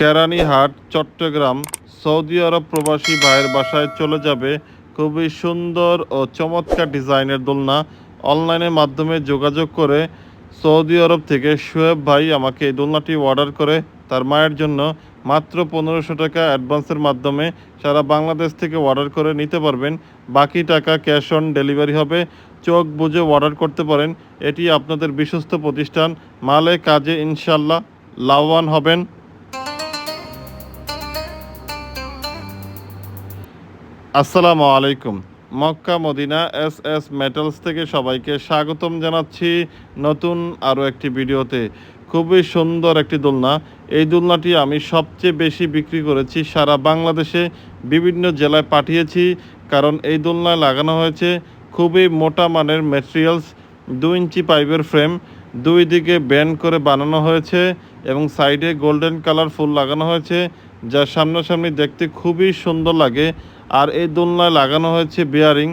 Keranihat, Chittagong, Saudi আরব প্রবাসী ভাইয়ের বাসায় চলে যাবে খুবই সুন্দর ও চমৎকার ডিজাইনের দোলনা। অনলাইনের মাধ্যমে যোগাযোগ করে সৌদি আরব থেকে শোয়েব ভাই আমাকে এই দোলনাটি অর্ডার করে তার মায়ের জন্য। মাত্র পনেরোশো টাকা অ্যাডভান্সের মাধ্যমে সারা বাংলাদেশ থেকে অর্ডার করে নিতে পারবেন। বাকি টাকা ক্যাশ অন ডেলিভারি হবে। চোখ বুঝে অর্ডার করতে পারেন। এটি আপনাদের বিশ্বস্ত প্রতিষ্ঠান। মালে কাজে ইনশাল্লাহ লাভবান হবেন। আসসালামু আলাইকুম। Mecca, Medina, S S metals থেকে সবাইকে স্বাগতম জানাচ্ছি নতুন আরও একটি ভিডিওতে। খুবই সুন্দর একটি দোলনা। এই দোলনাটি আমি সবচেয়ে বেশি বিক্রি করেছি সারা বাংলাদেশে, বিভিন্ন জেলায় পাঠিয়েছি, কারণ এই দোলনায় লাগানো হয়েছে খুবই মোটা মানের ম্যাটেরিয়ালস দু ইঞ্চি পাইপের ফ্রেম দুই দিকে ব্যান্ড করে বানানো হয়েছে এবং সাইডে গোল্ডেন কালার ফুল লাগানো হয়েছে, যা সামনাসামনি দেখতে খুবই সুন্দর লাগে। আর এই দোলনায় লাগানো হয়েছে বিয়ারিং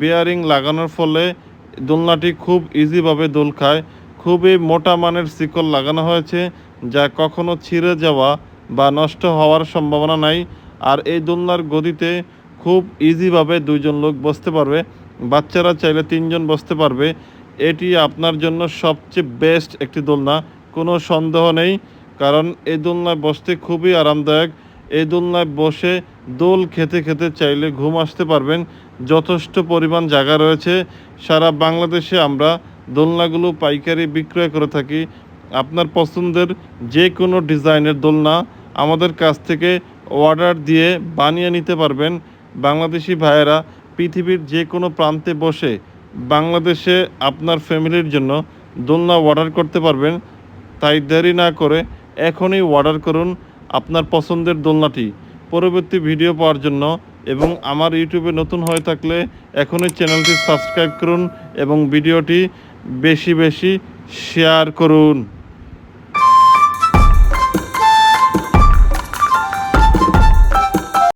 বিয়ারিং লাগানোর ফলে দোলনাটি খুব ইজিভাবে দোল খায়। খুবই মোটা মানের শিকল লাগানো হয়েছে, যা কখনো ছিঁড়ে যাওয়া বা নষ্ট হওয়ার সম্ভাবনা নাই। আর এই দোলনার গদিতে খুব ইজিভাবে দুইজন লোক বসতে পারবে। বাচ্চারা চাইলে তিনজন বসতে পারবে। এটি আপনার জন্য সবচেয়ে বেস্ট একটি দোলনা, কোনো সন্দেহ নেই, কারণ এই দোলনায় বসতে খুবই আরামদায়ক। এই দোলনায় বসে দোল খেতে খেতে চাইলে ঘুম আসতে পারবেন। যথেষ্ট পরিমাণ জায়গা রয়েছে। সারা বাংলাদেশে আমরা দোলনাগুলো পাইকারি বিক্রয় করে থাকি। আপনার পছন্দের যে কোনো ডিজাইনের দোলনা আমাদের কাছ থেকে অর্ডার দিয়ে বানিয়ে নিতে পারবেন। বাংলাদেশি ভাইয়েরা পৃথিবীর যে কোনো প্রান্তে বসে বাংলাদেশে আপনার ফ্যামিলির জন্য দোলনা অর্ডার করতে পারবেন। তাই দেরি না করে এখনই অর্ডার করুন। আপনার পছন্দের দোলনাটি পরবর্তী ভিডিও পাওয়ার জন্য এবং আমার ইউটিউবে নতুন হয়ে থাকলে এখনই চ্যানেলটি সাবস্ক্রাইব করুন এবং ভিডিওটি বেশি বেশি শেয়ার করুন।